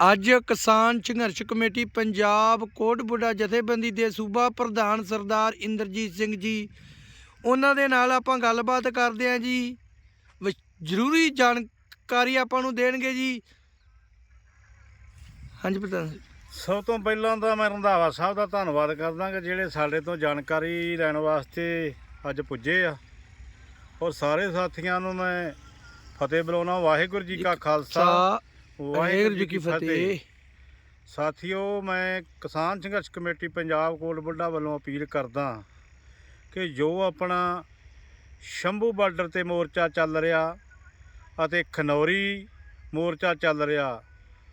ਅੱਜ ਕਿਸਾਨ ਸੰਘਰਸ਼ ਕਮੇਟੀ ਪੰਜਾਬ ਕੋਟਬੁੱਡਾ ਜਥੇਬੰਦੀ ਦੇ ਸੂਬਾ ਪ੍ਰਧਾਨ ਸਰਦਾਰ ਇੰਦਰਜੀਤ ਸਿੰਘ ਜੀ। ਉਹਨਾਂ ਦੇ ਨਾਲ ਆਪਾਂ ਗੱਲਬਾਤ ਕਰਦੇ ਹਾਂ ਜੀ। ਜ਼ਰੂਰੀ ਜਾਣਕਾਰੀ ਆਪਾਂ ਨੂੰ ਦੇਣਗੇ ਜੀ। ਹਾਂਜੀ ਪ੍ਰਧਾਨ। ਸਭ ਤੋਂ ਪਹਿਲਾਂ ਤਾਂ ਮੈਂ ਰੰਧਾਵਾ ਸਾਹਿਬ ਦਾ ਧੰਨਵਾਦ ਕਰਦਾ ਕਿ ਜਿਹੜੇ ਸਾਡੇ ਤੋਂ ਜਾਣਕਾਰੀ ਲੈਣ ਵਾਸਤੇ ਅੱਜ ਪੁੱਜੇ ਆ। ਔਰ ਸਾਰੇ ਸਾਥੀਆਂ ਨੂੰ ਮੈਂ ਫਤਿਹ ਬੁਲਾਉਣਾ ਵਾਹਿਗੁਰੂ ਜੀ ਕਾ ਖਾਲਸਾ। ਵਾਹਿਗੁਰੂ ਜੀ ਕੀ ਫਤਿਹ। ਸਾਥੀਓ ਮੈਂ ਕਿਸਾਨ ਸੰਘਰਸ਼ ਕਮੇਟੀ ਪੰਜਾਬ ਕੋਟ ਬੁੱਢਾ ਵੱਲੋਂ ਅਪੀਲ ਕਰਦਾ ਕਿ ਜੋ ਆਪਣਾ ਸ਼ੰਭੂ ਬਾਰਡਰ ਤੇ ਮੋਰਚਾ ਚੱਲ ਰਿਹਾ ਅਤੇ ਖਨੌਰੀ ਮੋਰਚਾ ਚੱਲ ਰਿਹਾ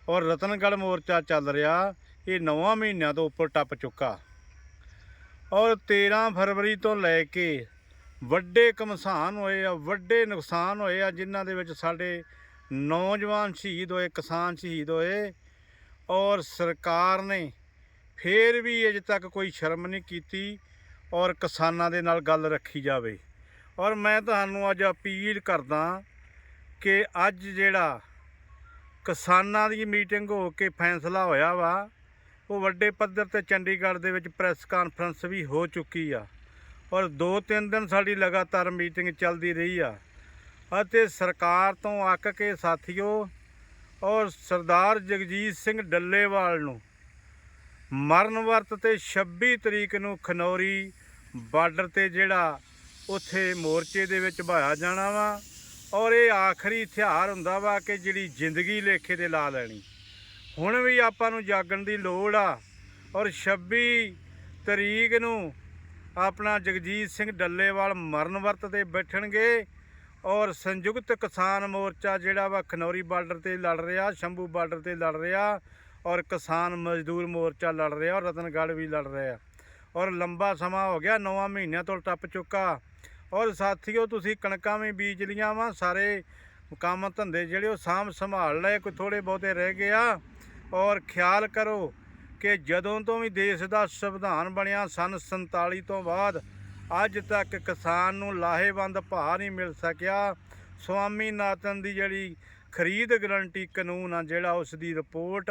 ਔਰ ਰਤਨਗੜ੍ਹ ਮੋਰਚਾ ਚੱਲ ਰਿਹਾ ਇਹ 9 ਮਹੀਨਿਆਂ ਤੋਂ ਉੱਪਰ ਟੱਪ ਚੁੱਕਾ। ਔਰ 13 ਫਰਵਰੀ ਤੋਂ ਲੈ ਕੇ ਵੱਡੇ ਕਮਸਾਨ ਹੋਏ ਆ ਵੱਡੇ ਨੁਕਸਾਨ ਹੋਏ ਆ ਜਿਨ੍ਹਾਂ ਦੇ ਵਿੱਚ ਸਾਡੇ ਨੌਜਵਾਨ ਸ਼ਹੀਦ ਹੋਏ, ਕਿਸਾਨ ਸ਼ਹੀਦ ਹੋਏ ਔਰ ਸਰਕਾਰ ਨੇ ਫੇਰ ਵੀ ਅਜੇ ਤੱਕ ਕੋਈ ਸ਼ਰਮ ਨਹੀਂ ਕੀਤੀ ਔਰ ਕਿਸਾਨਾਂ ਦੇ ਨਾਲ ਗੱਲ ਰੱਖੀ ਜਾਵੇ। ਔਰ ਮੈਂ ਤੁਹਾਨੂੰ ਅੱਜ ਅਪੀਲ ਕਰਦਾ ਕਿ ਅੱਜ ਜਿਹੜਾ ਕਿਸਾਨਾਂ ਦੀ ਮੀਟਿੰਗ ਹੋ ਕੇ ਫੈਸਲਾ ਹੋਇਆ ਵਾ, ਉਹ ਵੱਡੇ ਪੱਧਰ ਤੇ ਚੰਡੀਗੜ੍ਹ ਦੇ ਵਿੱਚ ਪ੍ਰੈਸ ਕਾਨਫਰੰਸ ਵੀ ਹੋ ਚੁੱਕੀ ਆ ਔਰ 2-3 ਦਿਨ ਸਾਡੀ ਲਗਾਤਾਰ ਮੀਟਿੰਗ ਚੱਲਦੀ ਰਹੀ ਆ। ਅਤੇ ਸਰਕਾਰ ਤੋਂ ਅੱਕ ਕੇ ਸਾਥੀਓ ਔਰ ਸਰਦਾਰ ਜਗਜੀਤ ਸਿੰਘ ਡੱਲੇਵਾਲ ਨੂੰ ਮਰਨ ਵਰਤ ਤੇ 26 ਤਰੀਕ ਨੂੰ ਖਨੌਰੀ ਬਾਰਡਰ ਤੇ ਜਿਹੜਾ ਉੱਥੇ ਮੋਰਚੇ ਦੇ ਵਿੱਚ ਭਾਇਆ ਜਾਣਾ ਵਾ ਔਰ ਇਹ ਆਖਰੀ ਹਥਿਆਰ ਹੁੰਦਾ ਵਾ ਕਿ ਜਿਹੜੀ ਜ਼ਿੰਦਗੀ ਲੇਖੇ ਤੇ ਲਾ ਲੈਣੀ। ਹੁਣ ਵੀ ਆਪਾਂ ਨੂੰ ਜਾਗਣ ਦੀ ਲੋੜ ਆ ਔਰ 26 ਤਰੀਕ ਨੂੰ ਆਪਣਾ ਜਗਜੀਤ ਸਿੰਘ ਡੱਲੇਵਾਲ ਮਰਨ ਵਰਤ ਤੇ ਬੈਠਣਗੇ ਔਰ ਸੰਯੁਕਤ ਕਿਸਾਨ ਮੋਰਚਾ ਜਿਹੜਾ ਵਾ ਖਨੌਰੀ ਬਾਰਡਰ ਤੇ ਲੜ ਰਿਹਾ, ਸ਼ੰਭੂ ਬਾਰਡਰ ਤੇ ਲੜ ਰਿਹਾ ਔਰ ਕਿਸਾਨ ਮਜ਼ਦੂਰ ਮੋਰਚਾ ਲੜ ਰਿਹਾ ਔਰ ਰਤਨਗੜ੍ਹ ਵੀ ਲੜ ਰਿਹਾ। ਔਰ ਲੰਬਾ ਸਮਾਂ ਹੋ ਗਿਆ 9 ਮਹੀਨਿਆਂ ਤੋਂ ਟੱਪ ਚੁੱਕਾ। ਔਰ ਸਾਥੀਓ, ਤੁਸੀਂ ਕਣਕਾਂ ਵੀ ਬੀਜ ਲੀਆਂ ਵਾ, ਸਾਰੇ ਕੰਮ ਧੰਦੇ ਜਿਹੜੇ ਉਹ ਸਾਂਭ ਸੰਭਾਲ ਲਏ, ਕੋਈ ਥੋੜੇ ਬਹੁਤੇ ਰਹਿ ਗਏ ਆ ਔਰ ਖਿਆਲ ਕਰੋ ਕਿ ਜਦੋਂ ਤੋਂ ਵੀ ਦੇਸ਼ ਦਾ ਸੰਵਿਧਾਨ ਬਣਿਆ, ਸਨ 47 ਤੋਂ ਬਾਅਦ ਅੱਜ ਤੱਕ ਕਿਸਾਨ ਨੂੰ ਲਾਹੇਵੰਦ ਭਾਅ ਨਹੀਂ ਮਿਲ ਸਕਿਆ। ਸਵਾਮੀਨਾਥਨ ਦੀ ਜਿਹੜੀ ਖਰੀਦ ਗਰੰਟੀ ਕਾਨੂੰਨ ਆ, ਜਿਹੜਾ ਉਸ ਦੀ ਰਿਪੋਰਟ,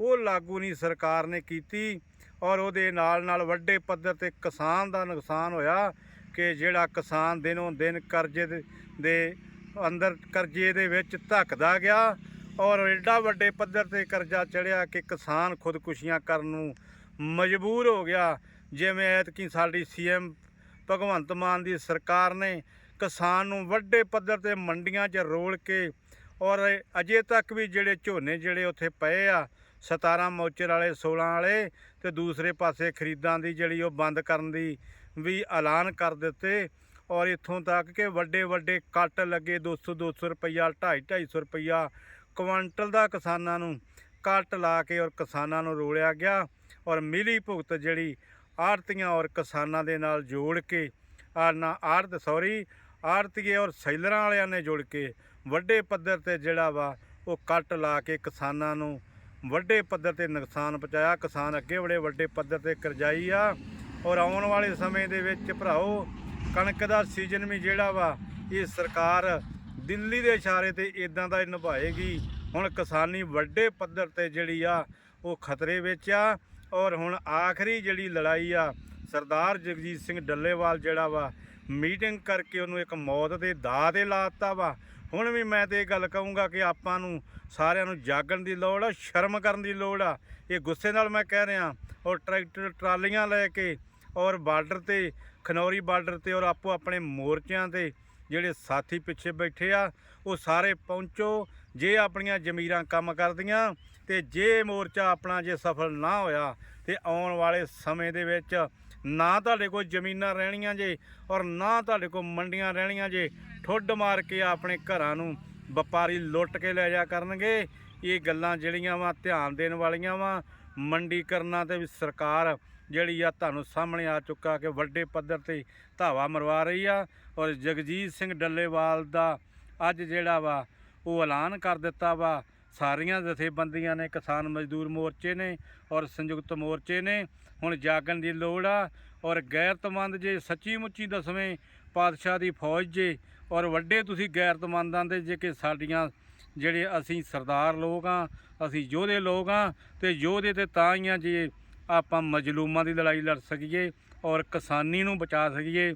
ਉਹ ਲਾਗੂ ਨਹੀਂ ਸਰਕਾਰ ਨੇ ਕੀਤੀ ਔਰ ਉਹਦੇ ਨਾਲ ਨਾਲ ਵੱਡੇ ਪੱਧਰ ਤੇ ਕਿਸਾਨ ਦਾ ਨੁਕਸਾਨ ਹੋਇਆ ਕਿ ਜਿਹੜਾ ਕਿਸਾਨ ਦਿਨੋਂ ਦਿਨ ਕਰਜ਼ੇ ਦੇ- ਦੇ ਅੰਦਰ ਕਰਜ਼ੇ ਦੇ ਵਿੱਚ ਧੱਕਦਾ ਗਿਆ ਔਰ ਐਡਾ ਵੱਡੇ ਪੱਧਰ ਤੇ ਕਰਜ਼ਾ ਚੜਿਆ ਕਿ ਕਿਸਾਨ ਖੁਦਕੁਸ਼ੀਆਂ ਕਰਨ ਨੂੰ ਮਜਬੂਰ ਹੋ ਗਿਆ। ਜਿਵੇਂ ਐਤਕੀ ਸਾਡੀ ਸੀਐਮ ਭਗਵੰਤ ਮਾਨ ਦੀ ਸਰਕਾਰ ਨੇ ਕਿਸਾਨ ਨੂੰ ਵੱਡੇ ਪੱਧਰ ਤੇ ਮੰਡੀਆਂ 'ਚ ਰੋਲ ਕੇ ਔਰ ਅਜੇ ਤੱਕ ਵੀ ਜਿਹੜੇ ਝੋਨੇ ਜਿਹੜੇ ਉੱਥੇ ਪਏ ਆ 17 ਮੌਚਰ ਵਾਲੇ 16 ਵਾਲੇ ਤੇ ਦੂਸਰੇ ਪਾਸੇ ਖਰੀਦਾਂ ਦੀ ਜਿਹੜੀ ਉਹ ਬੰਦ ਕਰਨ ਦੀ ਵੀ ਐਲਾਨ ਕਰ ਦਿੱਤੇ ਔਰ ਇੱਥੋਂ ਤੱਕ ਕਿ ਵੱਡੇ ਵੱਡੇ ਕੱਟ ਲੱਗੇ 200 200 ਰੁਪਈਆ 250 250 ਰੁਪਈਆ ਕੁਆਂਟਲ ਦਾ ਕਿਸਾਨਾਂ ਨੂੰ ਕੱਟ ਲਾ ਕੇ ਔਰ ਕਿਸਾਨਾਂ ਨੂੰ ਰੋਲਿਆ ਗਿਆ ਔਰ ਮਿਲੀ ਭੁਗਤ ਜਿਹੜੀ ਆੜਤੀਆਂ ਔਰ ਕਿਸਾਨਾਂ ਦੇ ਨਾਲ ਜੋੜ ਕੇ ਆੜਨਾ ਨਾ ਆੜਤ ਸੌਰੀ ਆੜਤੀਏ ਔਰ ਸੈਲਰਾਂ ਵਾਲਿਆਂ ਨੇ ਜੁੜ ਕੇ ਵੱਡੇ ਪੱਧਰ ਤੇ ਜਿਹੜਾ ਵਾ ਉਹ ਕੱਟ ਲਾ ਕੇ ਕਿਸਾਨਾਂ ਨੂੰ ਵੱਡੇ ਪੱਧਰ ਤੇ ਨੁਕਸਾਨ ਪਹੁੰਚਾਇਆ। ਕਿਸਾਨ ਅੱਗੇ ਬੜੇ ਵੱਡੇ ਪੱਧਰ ਤੇ ਕਰਜ਼ਾਈ ਆ ਔਰ ਆਉਣ ਵਾਲੇ ਸਮੇਂ ਦੇ ਵਿੱਚ ਭਰਾਓ, ਕਣਕ ਦਾ ਸੀਜ਼ਨ ਵੀ ਜਿਹੜਾ ਵਾ, ਇਹ ਸਰਕਾਰ ਦਿੱਲੀ ਦੇ ਇਸ਼ਾਰੇ ਤੇ ਇਦਾਂ ਦਾ ਹੀ ਨਿਭਾਏਗੀ। ਹੁਣ ਕਿਸਾਨੀ ਵੱਡੇ ਪੱਧਰ ਤੇ ਜਿਹੜੀ ਆ, ਉਹ ਖਤਰੇ ਵਿੱਚ ਆ। ਔਰ ਹੁਣ ਆਖਰੀ ਜਿਹੜੀ ਲੜਾਈ ਆ, ਸਰਦਾਰ ਜਗਜੀਤ ਸਿੰਘ ਡੱਲੇਵਾਲ ਜਿਹੜਾ ਵਾ, ਮੀਟਿੰਗ ਕਰਕੇ ਉਹਨੂੰ ਇੱਕ ਮੌਤ ਦੇ ਦਾਅ ਤੇ ਲਾਤਾ ਵਾ। ਹੁਣ ਵੀ ਮੈਂ ਤੇ ਇਹ ਗੱਲ ਕਹੂੰਗਾ ਕਿ ਆਪਾਂ ਨੂੰ ਸਾਰਿਆਂ ਨੂੰ ਜਾਗਣ ਦੀ ਲੋੜ ਆ, ਸ਼ਰਮ ਕਰਨ ਦੀ ਲੋੜ ਆ। ਇਹ ਗੁੱਸੇ ਨਾਲ ਮੈਂ ਕਹਿ ਰਿਹਾ, ਔਰ ਟਰੈਕਟਰ, ਟਰਾਲੀਆਂ ਲੈ ਕੇ ਔਰ ਬਾਰਡਰ ਤੇ, ਖਨੌਰੀ ਬਾਰਡਰ ਤੇ ਔਰ ਆਪੋ ਆਪਣੇ ਮੋਰਚਿਆਂ ਤੇ ਜਿਹੜੇ ਸਾਥੀ ਪਿੱਛੇ ਬੈਠੇ ਆ, ਉਹ ਸਾਰੇ ਪਹੁੰਚੋ, ਜੇ ਆਪਣੀਆਂ ਜ਼ਮੀਰਾਂ ਕੰਮ ਕਰਦੀਆਂ ਤੇ ਜੇ ਮੋਰਚਾ ਆਪਣਾ ਜੇ ਸਫਲ ਨਾ ਹੋਇਆ ਤੇ ਆਉਣ ਵਾਲੇ ਸਮੇਂ ਦੇ ਵਿੱਚ ਨਾ ਤੁਹਾਡੇ ਕੋਲ ਜ਼ਮੀਨਾਂ ਰਹਿਣੀਆਂ ਜੇ ਔਰ ਨਾ ਤੁਹਾਡੇ ਕੋਲ ਮੰਡੀਆਂ ਰਹਿਣੀਆਂ ਜੇ, ਠੁੱਡ ਮਾਰ ਕੇ ਆਪਣੇ ਘਰਾਂ ਨੂੰ ਵਪਾਰੀ ਲੁੱਟ ਕੇ ਲੈ ਜਾ ਕਰਨਗੇ। ਇਹ ਗੱਲਾਂ ਜਿਹੜੀਆਂ ਵਾ ਧਿਆਨ ਦੇਣ ਵਾਲੀਆਂ ਵਾ। ਮੰਡੀਕਰਨਾਂ ਤੇ ਵੀ ਸਰਕਾਰ ਜਿਹੜੀ ਆ ਤੁਹਾਨੂੰ ਸਾਹਮਣੇ ਆ ਚੁੱਕਾ ਕਿ ਵੱਡੇ ਪੱਧਰ ਤੇ ਧਾਵਾ ਮਰਵਾ ਰਹੀ ਆ ਔਰ ਜਗਜੀਤ ਸਿੰਘ ਡੱਲੇਵਾਲ ਦਾ ਅੱਜ ਜਿਹੜਾ ਵਾ ਉਹ ਐਲਾਨ ਕਰ ਦਿੱਤਾ ਵਾ। ਸਾਰੀਆਂ ਜਥੇਬੰਦੀਆਂ ਨੇ, ਕਿਸਾਨ ਮਜ਼ਦੂਰ ਮੋਰਚੇ ਨੇ ਔਰ ਸੰਯੁਕਤ ਮੋਰਚੇ ਨੇ ਹੁਣ ਜਾਗਣ ਦੀ ਲੋੜ ਆ ਔਰ ਗੈਰਤਮੰਦ ਜੇ ਸੱਚੀ ਮੁੱਚੀ ਦਸਵੇਂ ਪਾਤਸ਼ਾਹ ਦੀ ਫੌਜ ਜੇ ਔਰ ਵੱਡੇ ਤੁਸੀਂ ਗੈਰਤਮੰਦਾਂ ਦੇ ਜੇ ਕਿ ਸਾਡੀਆਂ ਜਿਹੜੇ ਅਸੀਂ ਸਰਦਾਰ ਲੋਕ ਆ, ਅਸੀਂ ਯੋਧੇ ਲੋਕ ਆ ਤੇ ਯੋਧੇ ਤੇ ਤਾਂ ਹੀ ਆ ਜੇ ਆਪਾਂ ਮਜਲੂਮਾਂ ਦੀ ਲੜਾਈ ਲੜ ਸਕੀਏ ਔਰ ਕਿਸਾਨੀ ਨੂੰ ਬਚਾ ਸਕੀਏ।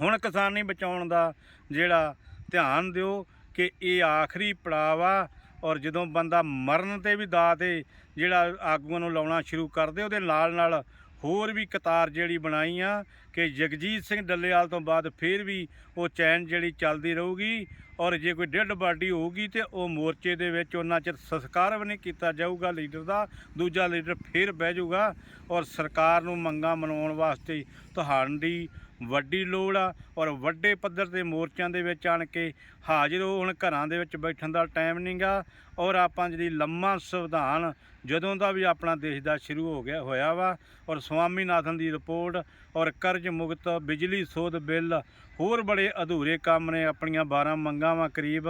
ਹੁਣ ਕਿਸਾਨੀ ਬਚਾਉਣ ਦਾ ਜਿਹੜਾ ਧਿਆਨ ਦਿਓ ਕਿ ਇਹ ਆਖਰੀ ਪੜਾਅ ਆ ਔਰ ਜਦੋਂ ਬੰਦਾ ਮਰਨ ਤੇ ਵੀ ਦਾ ਤੇ ਜਿਹੜਾ ਆਗੂਆਂ ਨੂੰ ਲਾਉਣਾ ਸ਼ੁਰੂ ਕਰਦੇ ਉਹਦੇ ਨਾਲ ਨਾਲ ਹੋਰ ਵੀ ਕਤਾਰ ਜਿਹੜੀ ਬਣਾਈ ਆ ਕਿ ਜਗਜੀਤ ਸਿੰਘ ਡੱਲੇਵਾਲ ਤੋਂ ਬਾਅਦ ਫਿਰ ਵੀ ਉਹ ਚੈਨ ਜਿਹੜੀ ਚੱਲਦੀ ਰਹੂਗੀ ਔਰ ਜੇ ਕੋਈ ਡੈੱਡ ਬਾਡੀ ਹੋਊਗੀ ਤੇ ਉਹ ਮੋਰਚੇ ਦੇ ਵਿੱਚ ਉਹਨਾਂ ਚਿਰ ਸੰਸਕਾਰ ਵੀ ਨਹੀਂ ਕੀਤਾ ਜਾਊਗਾ ਲੀਡਰ ਦਾ, ਦੂਜਾ ਲੀਡਰ ਫਿਰ ਬਹਿ ਜਾਊਗਾ ਔਰ ਸਰਕਾਰ ਨੂੰ ਮੰਗਾਂ ਮਨਾਉਣ ਵਾਸਤੇ ਤੁਹਾਡੀ ਵੱਡੀ ਲੋੜ ਆ ਔਰ ਵੱਡੇ ਪੱਧਰ ਤੇ ਮੋਰਚਿਆਂ ਦੇ ਵਿੱਚ ਆਣ ਕੇ ਹਾਜ਼ਰ ਹੋ ਹੁਣ, ਘਰਾਂ ਦੇ ਵਿੱਚ ਬੈਠਣ ਦਾ ਟਾਈਮ ਨਹੀਂਗਾ ਔਰ ਆਪਾਂ ਜਿਹੜੀ ਲੰਮਾ ਸੰਵਿਧਾਨ ਜਦੋਂ ਦਾ ਵੀ ਆਪਣਾ ਦੇਸ਼ ਦਾ ਸ਼ੁਰੂ ਹੋ ਗਿਆ, ਹੋਇਆ ਵਾ ਔਰ ਸਵਾਮੀਨਾਥਨ ਦੀ ਰਿਪੋਰਟ ਔਰ ਕਰਜ਼ ਮੁਕਤ ਬਿਜਲੀ ਸੋਧ ਬਿੱਲ ਹੋਰ ਬੜੇ ਅਧੂਰੇ ਕੰਮ ਨੇ ਆਪਣੀਆਂ 12 ਮੰਗਾਂ ਵਾ ਕਰੀਬ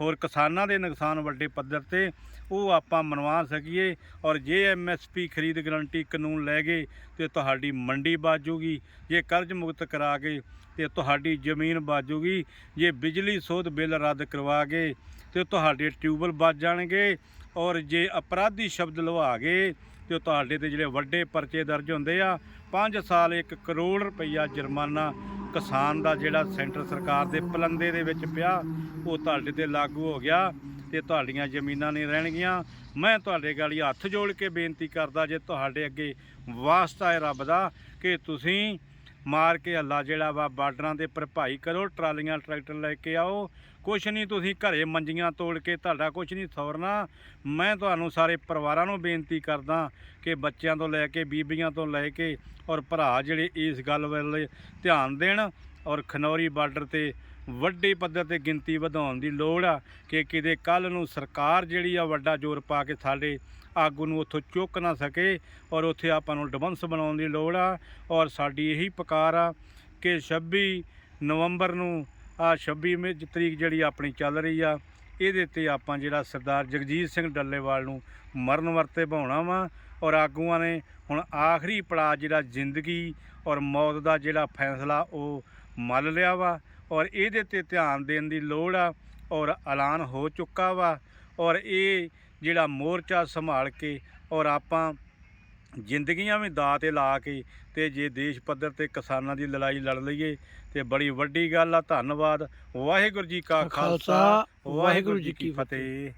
ਹੋਰ ਕਿਸਾਨਾਂ ਦੇ ਨੁਕਸਾਨ ਵੱਡੇ ਪੱਧਰ ਤੇ, ਉਹ ਆਪਾਂ ਮਨਵਾ ਸਕੀਏ ਔਰ ਜੇ ਐਮਐਸਪੀ ਖਰੀਦ ਗਰੰਟੀ ਕਾਨੂੰਨ ਲੈ ਗਏ ਤੇ ਤੁਹਾਡੀ ਮੰਡੀ ਬਾਜੂਗੀ, ਜੇ ਕਰਜ਼ ਮੁਕਤ ਕਰਾ ਕੇ ਤੇ ਤੁਹਾਡੀ ਜ਼ਮੀਨ ਬਾਜੂਗੀ, ਜੇ ਬਿਜਲੀ ਸੋਧ ਬਿੱਲ ਰੱਦ ਕਰਵਾ ਕੇ ਤੇ ਤੁਹਾਡੇ ਟਿਊਬਲ ਵੱਜ ਜਾਣਗੇ ਔਰ ਜੇ ਅਪਰਾਧੀ ਸ਼ਬਦ ਲਵਾ ਗਏ ਤੇ ਤੁਹਾਡੇ ਤੇ ਜਿਹੜੇ ਵੱਡੇ ਪਰਚੇ ਦਰਜ ਹੁੰਦੇ ਆ 5 ਸਾਲ 1 ਕਰੋੜ ਰੁਪਈਆ ਜੁਰਮਾਨਾ ਕਿਸਾਨ ਦਾ ਜਿਹੜਾ ਸੈਂਟਰ ਸਰਕਾਰ ਦੇ ਪਲੰਦੇ ਦੇ ਵਿੱਚ ਪਿਆ, ਉਹ ਤੁਹਾਡੇ ਤੇ ਲਾਗੂ ਹੋ ਗਿਆ ਤੇ ਤੁਹਾਡੀਆਂ ਜ਼ਮੀਨਾਂ ਨਹੀਂ ਰਹਿਣਗੀਆਂ। ਮੈਂ ਤੁਹਾਡੇ ਗਾਲੀ ਹੱਥ ਜੋੜ ਕੇ ਬੇਨਤੀ ਕਰਦਾ, ਜੇ ਤੁਹਾਡੇ ਅੱਗੇ ਵਾਸਤਾ ਹੈ ਰੱਬ ਦਾ, ਕਿ ਤੁਸੀਂ ਮਾਰ ਕੇ ਹੱਲਾ ਜਿਹੜਾ ਵਾ ਬਾਰਡਰਾਂ ਦੇ ਭਰਪਾਈ ਕਰੋ, ਟਰਾਲੀਆਂ, ਟਰੈਕਟਰ ਲੈ ਕੇ ਆਓ। ਕੁਛ ਨਹੀਂ ਤੁਸੀਂ ਘਰੇ ਮੰਜੀਆਂ ਤੋੜ ਕੇ ਤੁਹਾਡਾ ਕੁਛ ਨਹੀਂ ਸੌਰਨਾ। ਮੈਂ ਤੁਹਾਨੂੰ ਸਾਰੇ ਪਰਿਵਾਰਾਂ ਨੂੰ ਬੇਨਤੀ ਕਰਦਾ ਕਿ ਬੱਚਿਆਂ ਤੋਂ ਲੈ ਕੇ ਬੀਬੀਆਂ ਤੋਂ ਲੈ ਕੇ ਔਰ ਭਰਾ ਜਿਹੜੇ ਇਸ ਗੱਲ ਵੱਲ ਧਿਆਨ ਦੇਣ ਔਰ ਖਨੌਰੀ ਬਾਰਡਰ ਤੇ ਵੱਡੇ ਪੱਧਰ ਤੇ ਗਿਣਤੀ ਵਧਾਉਣ ਦੀ ਲੋੜ ਆ ਕਿ ਕਿਤੇ ਕੱਲ ਨੂੰ ਸਰਕਾਰ ਜਿਹੜੀ ਆ ਵੱਡਾ ਜ਼ੋਰ ਪਾ ਕੇ ਸਾਡੇ ਆਗੂ ਨੂੰ ਉੱਥੋਂ ਚੁੱਕ ਨਾ ਸਕੇ ਔਰ ਉੱਥੇ ਆਪਾਂ ਨੂੰ ਡਿਫੈਂਸ ਬਣਾਉਣ ਦੀ ਲੋੜ ਆ ਔਰ ਸਾਡੀ ਇਹੀ ਪੁਕਾਰ ਆ ਕਿ 26 ਨਵੰਬਰ ਨੂੰ ਆ 26 ਮਈ ਤਰੀਕ ਜਿਹੜੀ ਆਪਣੀ ਚੱਲ ਰਹੀ ਆ, ਇਹਦੇ ਤੇ ਆਪਾਂ ਜਿਹੜਾ ਸਰਦਾਰ ਜਗਜੀਤ ਸਿੰਘ ਡੱਲੇਵਾਲ ਨੂੰ ਮਰਨ ਵਰਤੇ ਭਾਉਣਾ ਵਾ ਔਰ ਆਗੂਆਂ ਨੇ ਹੁਣ ਆਖਰੀ ਪੜਾਅ ਜਿਹੜਾ ਜ਼ਿੰਦਗੀ ਔਰ ਮੌਤ ਦਾ ਜਿਹੜਾ ਫੈਸਲਾ ਉਹ ਮੰਨ ਲਿਆ ਵਾ ਔਰ ਇਹਦੇ ਤੇ ਧਿਆਨ ਦੇਣ ਦੀ ਲੋੜ ਆ ਔਰ ਐਲਾਨ ਹੋ ਚੁੱਕਾ ਵਾ ਔਰ ਇਹ ਜਿਹੜਾ ਮੋਰਚਾ ਸੰਭਾਲ ਕੇ ਔਰ ਆਪਾਂ ਜ਼ਿੰਦਗੀਆਂ ਵੀ ਦਾਅ ਤੇ ਲਾ ਕੇ ਤੇ ਜੇ ਦੇਸ਼ ਪੱਧਰ ਤੇ ਕਿਸਾਨਾਂ ਦੀ ਲੜਾਈ ਲੜ ਲਈਏ ਤੇ ਬੜੀ ਵੱਡੀ ਗੱਲ ਆ। ਧੰਨਵਾਦ। ਵਾਹਿਗੁਰੂ ਜੀ ਕਾ ਖਾਲਸਾ। ਵਾਹਿਗੁਰੂ ਜੀ ਕੀ ਫਤਿਹ।